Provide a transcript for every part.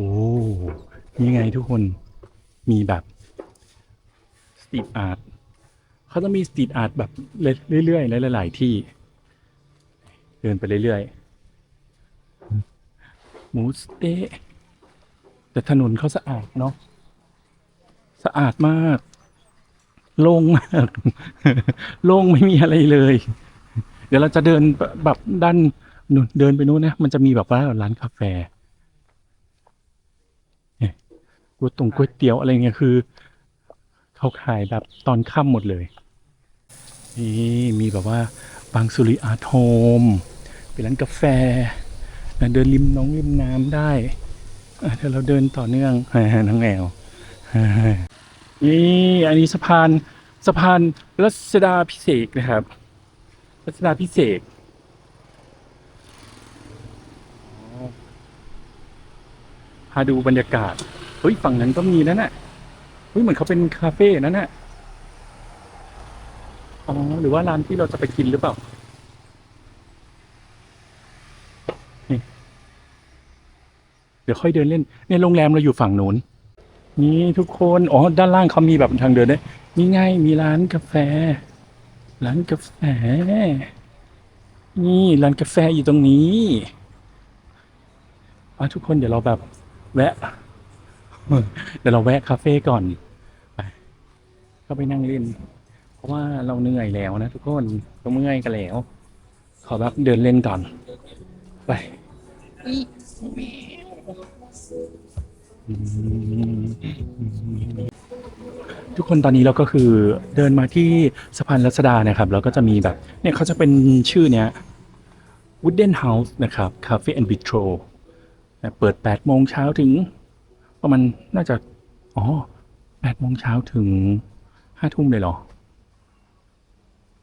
โอ้นี่ไงทุกคนมีแบบสตรีทอาร์ตเขาจะมีสตรีทอาร์ตแบบเรื่อยๆหลายๆที่ เดินไปเรื่อยๆหมูสเต๊ะแต่ถนนเขาสะอาดเนาะสะอาดมาก โล่งมาก โล่งไม่มีอะไรเลย เดี๋ยวเราจะเดินแบบด้านนู่นเดินไปนู้นนะ มันจะมีแบบว่าร้านกาแฟเนี่ย ก๋วยตงก๋วยเตี๋ยวอะไรเงี้ยคือ เขาขายแบบตอนค่ำหมดเลยนี่มีแบบว่าบางสุริอาโฮมเป็นร้านกาแฟนะเดินริมน้องริมน้ำได้อะเดี๋ยวเราเดินต่อเนื่องน้องแอวนี่อันนี้สะพานสะพานรัชดาพิเศษนะครับ รัชดาพิเศษพาดูบรรยากาศ เฮ้ยฝั่งนั้นก็มีนั่นน่ะเฮ้ยเหมือนเขาเป็นคาเฟ่นั่นน่ะอ๋อหรือว่าร้านที่เราจะไปกินหรือเปล่านี่เดี๋ยวค่อยเดินเล่นเนี่ยโรงแรมเราอยู่ฝั่งนู้นนี่ทุกคนอ๋อด้านล่างเขามีแบบทางเดินได้นี่ไงมีร้านกาแฟ ร้านกาแฟ นี่ร้านกาแฟอยู่ตรงนี้อะทุกคนเดี๋ยวเราแบบแวะ เดี๋ยวเราแวะคาเฟ่ก่อนไปก็ไปนั่งเล่น เพราะว่าเราเหนื่อยแล้วนะทุกคนเราเมื่อยกันแล้ว ขอแบบเดินเล่นก่อน ไปทุกคนตอนนี้เราก็คือเดินมาที่สะพานรัชดานะครับ แล้วก็จะมีแบบ เนี่ยเขาจะเป็นชื่อเนี้ย Wooden House นะครับ Cafe and Bistro เปิด 8 โมงเช้าถึง ประมาณน่าจะ อ๋อ8โมงเช้าถึง5ทุ่มเลยเหรอ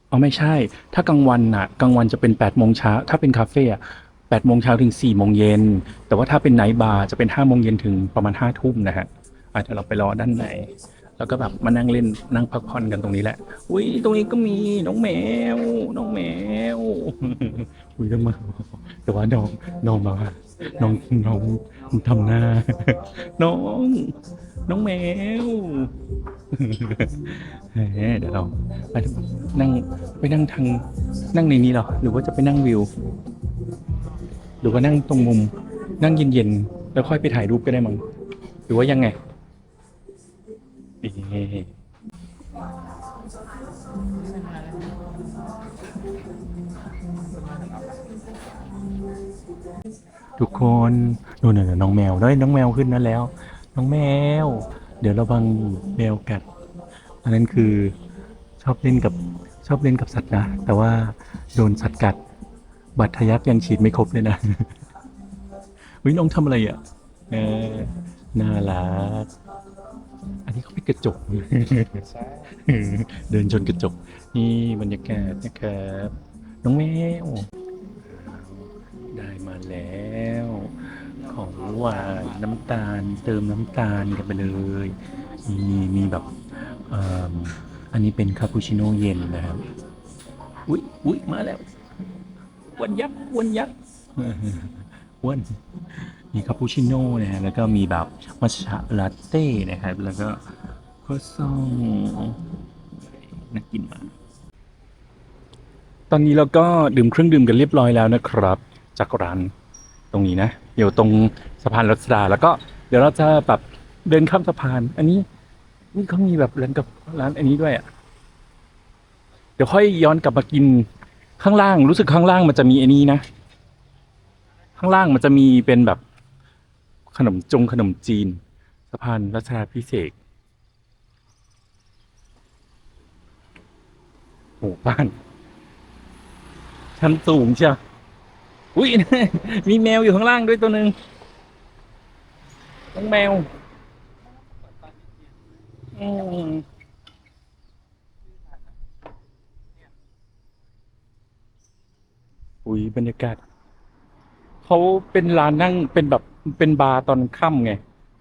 อ๋ไม่ใช่ ถ้ากลางวันน่ะกลางวันจะเป็น8โมงเช้าถ้าเป็นคาเฟ่อะ8โมงเช้าถึง4โมงเย็น แต่ว่าถ้าเป็นไนท์บาร์จะเป็น5โมงเย็นถึงประมาณ5ทุ่มนะฮะอาจจะเราไปรอด้านในแล้วก็แบบมานั่งเล่นนั่งพักผ่อนกันตรงนี้แหละ อุ้ยตรงนี้ก็มีน้องแมว น้องแมว อุ้ยก็มาแต่ว่าน้องน้องมา น้องน้องทำหน้า น้อง น้องแมวเฮ้ยเดี๋ยวเราไปนั่งไปนั่งทางนั่งในนี้เหรอ หรือว่าจะไปนั่งวิว หรือว่านั่งตรงมุม นั่งเย็นๆ แล้วค่อยไปถ่ายรูปก็ได้มั้งหรือว่ายังไง ทุกคนนู่นน่ะน้องแมวได้ยน้องแมวขึ้นนั่นแล้ว น้องแมว เดี๋ยวระวังแมวกัด อันนั้นคือชอบเล่นกับชอบเล่นกับสัตว์นะ แต่ว่าโดนสัตว์กัดบัตรทะยักยังฉีดไม่ครบเลยนะวิน้องทำอะไรอะเออน่ารักอันนี้เขาเป็นกระจก เดินชนกระจก นี่บรรยากาศนะครับ น้องแมว แล้ว ของหวานน้ำตาลเติมน้ำตาลกันไปเลยมีมีแบบเอิ่มอันนี้เป็นคาปูชิโน่เย็นนะครับอุ๊ยอุ๊ยมาแล้ววันยักษ์วันยักษ์อ้วนมีคาปูชิโน่นะฮะแล้วก็มีแบบมัชชะลาเต้นะครับ แล้วก็ครัวซองน่ากินมากตอนนี้เราก็ดื่มเครื่องดื่มกันเรียบร้อยแล้วนะครับ จากร้านตรงนี้นะอยู่ตรงสะพานรัชดาแล้วก็เดี๋ยวเราจะแบบเดินข้ามสะพาน อันนี้นี่เขามีแบบร้านกับร้านอันนี้ด้วยอะเดี๋ยวค่อยย้อนกลับมากินข้างล่างรู้สึกข้างล่างมันจะมีอันนี้นะ ข้างล่างมันจะมีเป็นแบบขนมจงขนมจีน สะพานรัชดาพิเศษกหมู่บ้านชั้นสูงเชียว อุ้ย มีแมวอยู่ข้างล่างด้วยตัวหนึ่งน้องแมวอืมอุ้ยบรรยากาศเขาเป็นร้านนั่งเป็นแบบเป็นบาร์ตอนค่ำไง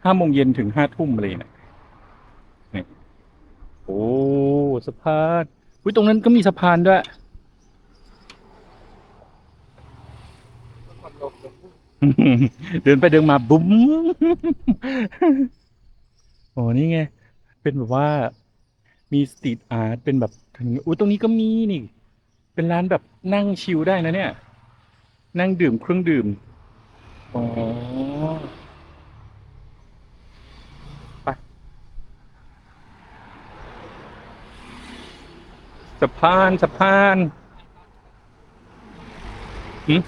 ห้าโมงเย็นถึงห้าทุ่มอะไรนะนี่โอ้สะพานอุ้ยตรงนั้นก็มีสะพานด้วย เดินไปเดินมาบุ้มโอ้นี่ไง เป็นแบบว่ามีสตรีทอาร์ตเป็นแบบอุ้ยตรงนี้ก็มีนี่ เป็นร้านแบบนั่งชิลได้นะเนี่ย นั่งดื่มเครื่องดื่ม อ๋อไปสะพานสะพานหืม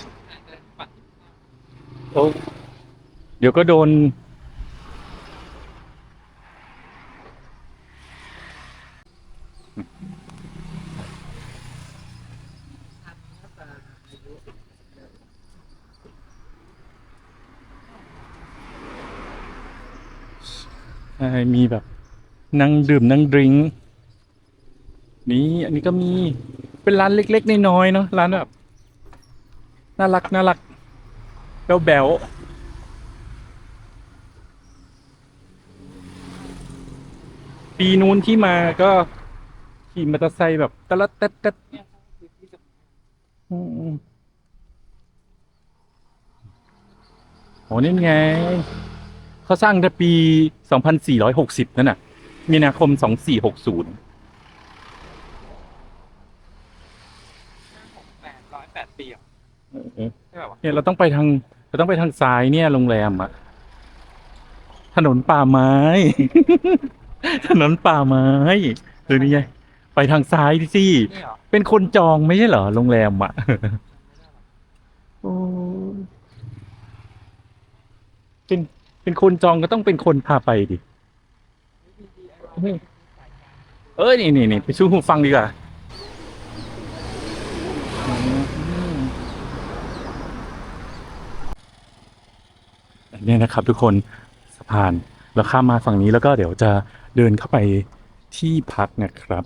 โอ้เดี๋ยวก็โดนใช่มีแบบ นั่งดื่มนั่งดริงนี่อันนี้ก็มีเป็นร้านเล็ก ๆ น้อยๆเนาะร้านแบบน่ารักน่ารัก แบ๊วแบ๊วปีนู้นที่มาก็ขี่มอเตอร์ไซค์แบบตะลัดเต๊ดเต๊ดอืมโอ้นี่ไง เขาสร้างแต่ปี 2460 นั่นน่ะ มีนาคม 2460 แปดร้อยแปดปีอะเออ ใช่ป่าวะเนี่ยเราต้องไปทาง ต้องไปทางซ้ายเนี่ยโรงแรมอะถนนป่าไม้ ถนนป่าไม้หรือนี่ไงไปทางซ้ายสินี่เป็นคนจองไม่ใช่เหรอโรงแรมอะเป็นเป็นคนจองก็ต้องเป็นคนพาไปดิ เอ้ยนี่นี่นี่ไปสู้หูฟังดีกว่า อันนี้นะครับ ทุกคนสะพานเราข้ามมาฝั่งนี้แล้วก็เดี๋ยวจะเดินเข้าไปที่พักนะครับ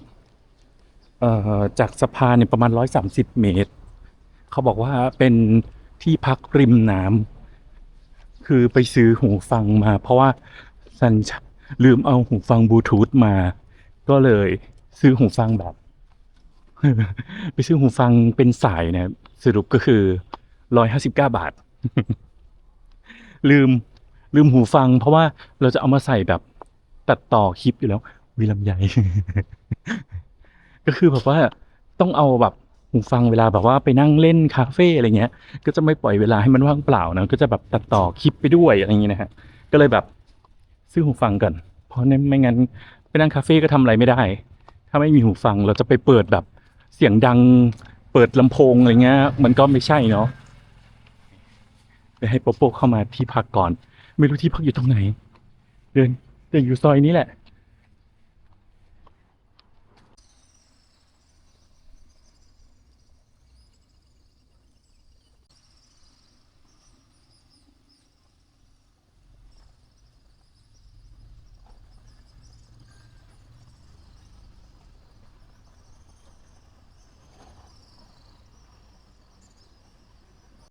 จากสะพานเนี่ยประมาณร้อยสามสิบเมตร เขาบอกว่าเป็นที่พักริมน้ำคือไปซื้อหูฟังมา เพราะว่าซันลืมเอาหูฟังบลูทูธมา ก็เลยซื้อหูฟังแบบ ไปซื้อหูฟังเป็นสายนะสรุปก็คือร้อยห้าสิบเก้าบาท ลืมลืมหูฟัง เพราะว่าเราจะเอามาใส่แบบตัดต่อคลิปอยู่แล้ว วิลำใหญ่ ก็คือแบบว่าต้องเอาแบบหูฟังเวลาแบบว่าไปนั่งเล่นคาเฟ่อะไรเงี้ย ก็จะไม่ปล่อยเวลาให้มันว่างเปล่านะก็จะแบบตัดต่อคลิปไปด้วยอะไรอย่างเงี้ยนะฮะก็เลยแบบซื้อหูฟังก่อนเพราะไม่งั้นไปนั่งคาเฟ่ก็ทำอะไรไม่ได้ ถ้าไม่มีหูฟังเราจะไปเปิดแบบเสียงดังเปิดลำโพงอะไรเงี้ย มันก็ไม่ใช่เนาะ ไปให้โปโปเข้ามาที่พักก่อน ไม่รู้ที่พักอยู่ตรงไหน เดินเดินอยู่ซอยนี้แหละ